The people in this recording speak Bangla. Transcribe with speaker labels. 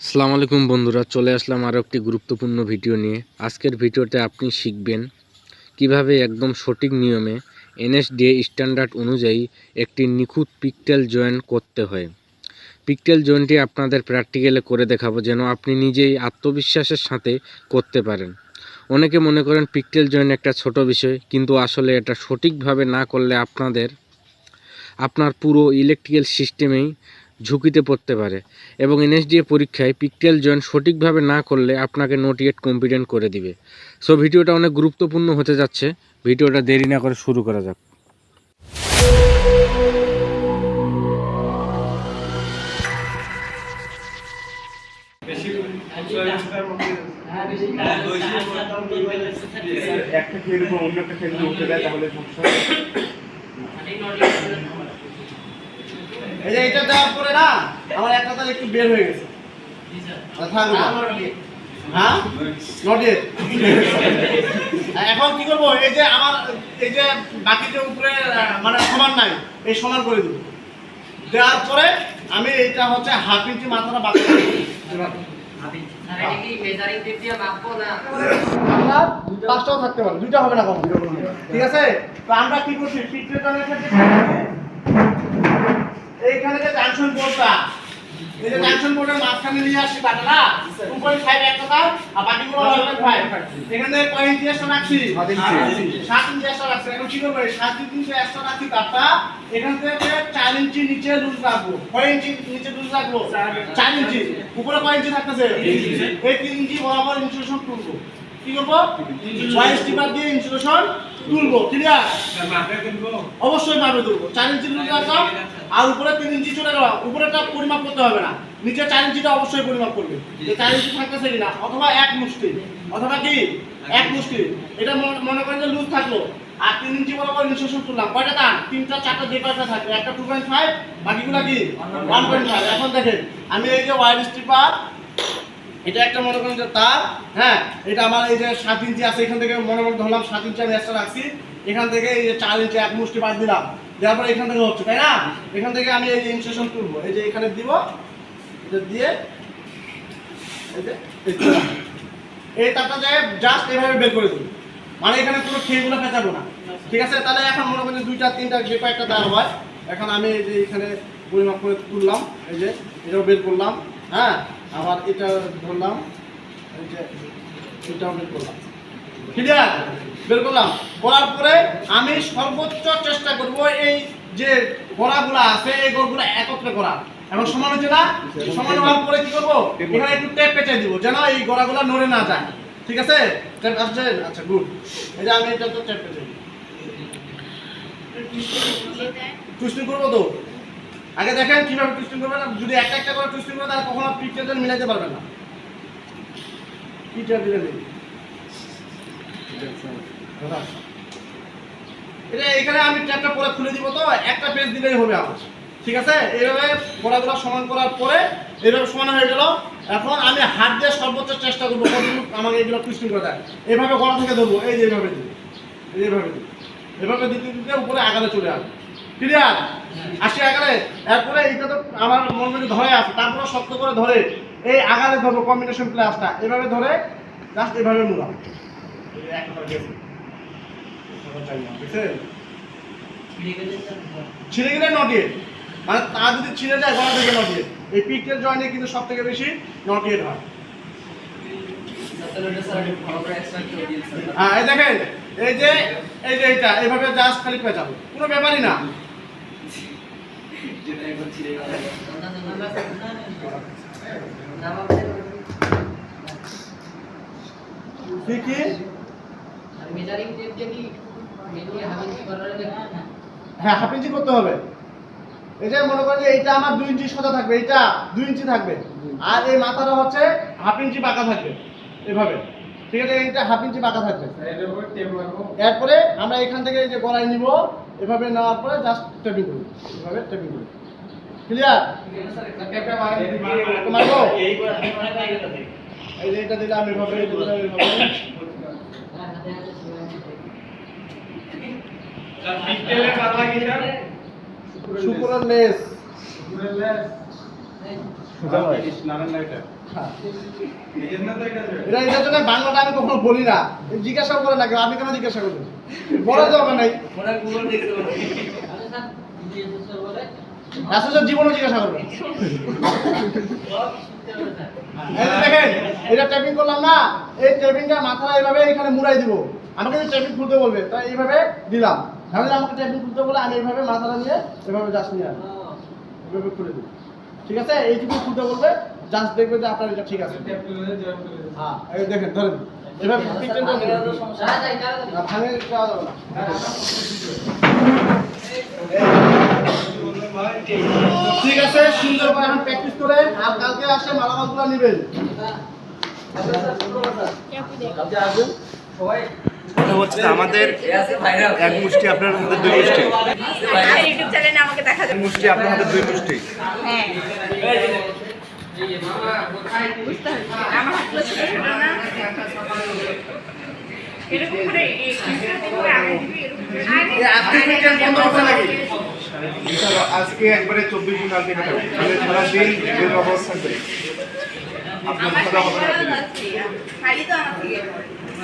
Speaker 1: আসসালামু আলাইকুম বন্ধুরা, চলে আসলাম আরও একটি গুরুত্বপূর্ণ ভিডিও নিয়ে। আজকের ভিডিওতে আপনি শিখবেন কীভাবে একদম সঠিক নিয়মে এনএসডিএ স্ট্যান্ডার্ড অনুযায়ী একটি নিখুঁত পিকটেল জয়েন করতে হয়। পিকটেল জয়েনটি আপনাদের প্র্যাকটিক্যালে করে দেখাবো যেন আপনি নিজেই আত্মবিশ্বাসের সাথে করতে পারেন। অনেকে মনে করেন পিকটেল জয়েন একটা ছোট বিষয়, কিন্তু আসলে এটা সঠিকভাবে না করলে আপনাদের, আপনার পুরো ইলেকট্রিক্যাল সিস্টেমেই ঝুঁকিতে পড়তে পারে এবং এনএসডিএ পরীক্ষায় পিকটেল জয়েন সঠিকভাবে না করলে আপনাকে নোট ইয়েট কম্পিটেন্ট করে দিবে সো ভিডিওটা অনেক গুরুত্বপূর্ণ হতে যাচ্ছে ভিডিওটা দেরি না করে শুরু করা যাক
Speaker 2: একটা খেয়ে অন্য একটা খেয়ে দেবো উঠে দেয় তাহলে সমস্যা
Speaker 3: এই যে এটা দেওয়ার পরে না আমার একটা বের হয়ে গেছে। হ্যাঁ? এখন কি করব? এই যে আমার এই যে বাকি যে উপরে মানে সমান নাই এই সমান করে দেবো। দেওয়ার পরে আমি এটা হচ্ছে হাফ ইঞ্চি মাথাটা বাকি পাঁচটাও থাকতে পারি দুইটা হবে না কম ঠিক আছে? তো আমরা কি করছি? পিকটেটনের ক্ষেত্রে কি করছি? এইখানে যে জাংশন বোর্ডটা এই যে জাংশন বোর্ডের মাঝখানে নিয়ে আসছি বাটাটা উপরে ফাইভ একটা তার আর বাকিগুলো হলো ফাইভ এখানে কয় ইঞ্চি এক্সট্রা রাখছি।
Speaker 2: সাত ইঞ্চি।
Speaker 3: এক্সট্রা রাখছি। এখন কি করব? সাত ইঞ্চি এক্সট্রা রাখছি তারটা এখান থেকে চার ইঞ্চি নিচে লুজ রাখব। কয় ইঞ্চি নিচে লুজ রাখব? চার ইঞ্চি। উপরে কয় ইঞ্চি থাকতেছে? এই তিন ইঞ্চি বরাবর ইনসুলেশন তুলবো। কি করব? ওয়াই স্টিপার দিয়ে ইনসুলেশন তুলবো ক্লিয়ার অবশ্যই পারবে তুলবো। চার ইঞ্চি রাখলাম আর উপরে তিন ইঞ্চি চলে গেল উপরেটা পরিমাপ করতে হবে না। নিচে চার অবশ্যই পরিমাপ করবে। যে চার ইঞ্চি থাকতেছে কিনা, অথবা এক মুষ্টি, অথবা কি? এক মুষ্টি। এটা মনে- করেন যে লুজ থাকল। আর তিন ইঞ্চি বরাবর ইনসুলেশন তুললাম। কয়টা দান তিনটা, চারটা, যে কয়টা থাকবে? একটা টু পয়েন্ট বাকিগুলো কি? ওয়ান পয়েন্ট এখন দেখেন, আমি এই যে ওয়াইড স্টিপার এটা একটা মনে করেন যে তার হ্যাঁ এটা আমার এই যে সাত ইঞ্চি আছে, এখান থেকে মনে মনে ধরলাম সাত ইঞ্চি আমি একটা রাখছি, এখান থেকে এই যে চার ইঞ্চি এক মুষ্টি বাদ দিলাম, দেওয়ার পরে এখান থেকে হচ্ছে, তাই না? এখান থেকে আমি এই যে ইনসেশন তুলবো এই যে এখানে দিব, এটা দিয়ে, এই যে, এই। তারটা যায় জাস্ট এভাবে বের করে দেবো। মানে এখানে পুরো খেয়েগুলো ফেঁচাবো না। ঠিক আছে? তাহলে এখন মনে করেন দুইটা, তিনটা, যে কয়েকটা দাঁড় হয়, এখন আমি এই যে এখানে পরিমাপ করে তুললাম, এই যে এটাও বের করলাম হ্যাঁ? আবার এটা ধরলাম এটাও বের করলাম। ক্লিয়ার বের করলাম। করার পরে আমি সর্বোচ্চ চেষ্টা করব এই যে গোড়াগুলো আছে এই গোড়গুলো একত্রে করা এখন সমান হচ্ছে না? সমান হওয়ার পরে কি করব? এখানে একটু টেপ পেঁচে দিব যেন এই গোড়াগুলো নড়ে না যায়। ঠিক আছে? টেপ আসছে? আচ্ছা গুড এই যে আমি এটা তো টেপ পেঁচে দিই টুইস্টিং করব তো? আগে দেখেন কীভাবে টুইস্টিং করবেন যদি একটা একটা করে টুইস্টিং করবেন তাহলে কখনো পিকচার মিলাইতে পারবেন না। পিকচার দিলে এটা এখানে আমি ট্যাপটা পরে খুলে দিব তো একটা পেজ দিলেই হবে আমার। ঠিক আছে? এইভাবে গোড়াগুলো সমান করার পরে এইভাবে সমান হয়ে গেল। এখন আমি হাত দিয়ে সর্বোচ্চ চেষ্টা করব কতটুকু আমাকে এগুলো টুইস্টিং করে দেয়। এইভাবে গলা থেকে ধরবো এই যে এইভাবে যে এইভাবে দিব এভাবে দিতে দিতে উপরে আগালে চলে আসবে। ক্লিয়ার আসি আগালে? এরপরে এইটা তো আমার মন মধ্যে ধরে আছে, তারপরে শক্ত করে ধরে এই আগালে ধরবো কম্বিনেশন প্লাসটা এভাবে ধরে জাস্ট এভাবে বুঝছেন? ছিঁড়ে গেলে নটিয়েট মানে তা যদি ছিঁড়ে যায়, গলা থেকে নটিয়েট এই পিকটেল জয়েন্টে কিন্তু সব থেকে বেশি নটিয়েট হয়। হ্যাঁ এই দেখেন, এই যে এই যে এইটা এইভাবে জাস্ট খালি পেঁচাবো। কোনো ব্যাপারই না। হ্যাঁ হাফ ইঞ্চি করতে হবে। যে মনে যে আমার ইঞ্চি থাকবে, এইটা দুই ইঞ্চি থাকবে। আর এই মাথাটা হচ্ছে হাফ ইঞ্চি পাকা থাকবে, এভাবে। ঠিক আছে এইটা হাফ ইঞ্চি বাঁকা থাকবে। এরপরে আমরা এখান থেকে যে গড়াই নিব এভাবে নেওয়ার পরে জাস্ট টেপিং করি এভাবে টেপিং করি ক্লিয়ার এই যে এটা দিলাম এভাবে দিলাম এভাবে শুকুরের লেস। এটা এটার জন্য বাংলাটা আমি কখনো বলি না। জিজ্ঞাসা করে না কেউ, কেন জিজ্ঞাসা করবেন বড় দরকার নাই রাসুলের জীবনও জিজ্ঞাসা করবেন দেখেন এটা ট্যাপিং করলাম না এই ট্যাপিংটা মাথাটা এইভাবে এখানে মুড়াই দিব। আমাকে যে ট্যাপিং খুলতে বলবে তাই এইভাবে দিলাম। তাহলে আমাকে ট্যাপিং খুলতে বলে আমি এইভাবে মাথাটা নিয়ে এভাবে জাস্ট নিয়ে এভাবে খুলে দিব। ঠিক আছে? এইটুকু খুলতে বলবে জাস্ট দেখবে যে আপনার এটা ঠিক আছে। হ্যাঁ এই দেখেন ধরেন। ভাঙে যাওয়া যাবে না। ঠিক আছে সুন্দর করে এখন প্র্যাকটিস করে আর কালকে আসে মালামালগুলো নেবেন।
Speaker 2: কথা হচ্ছে আমাদের এক মুষ্টি আপনার হাতে দুই মুষ্টি।
Speaker 4: আর ইউটিউব চ্যানেলে আমাকে দেখা
Speaker 2: মুষ্টি আপনার হাতে দুই মুষ্টি।
Speaker 4: হ্যাঁ। করে আগে করে
Speaker 3: আজকে
Speaker 2: একবারে চব্বিশ দিন কাটাবো তাহলে সারাদিন বের অবস্থা থাকবে। আপনার কথা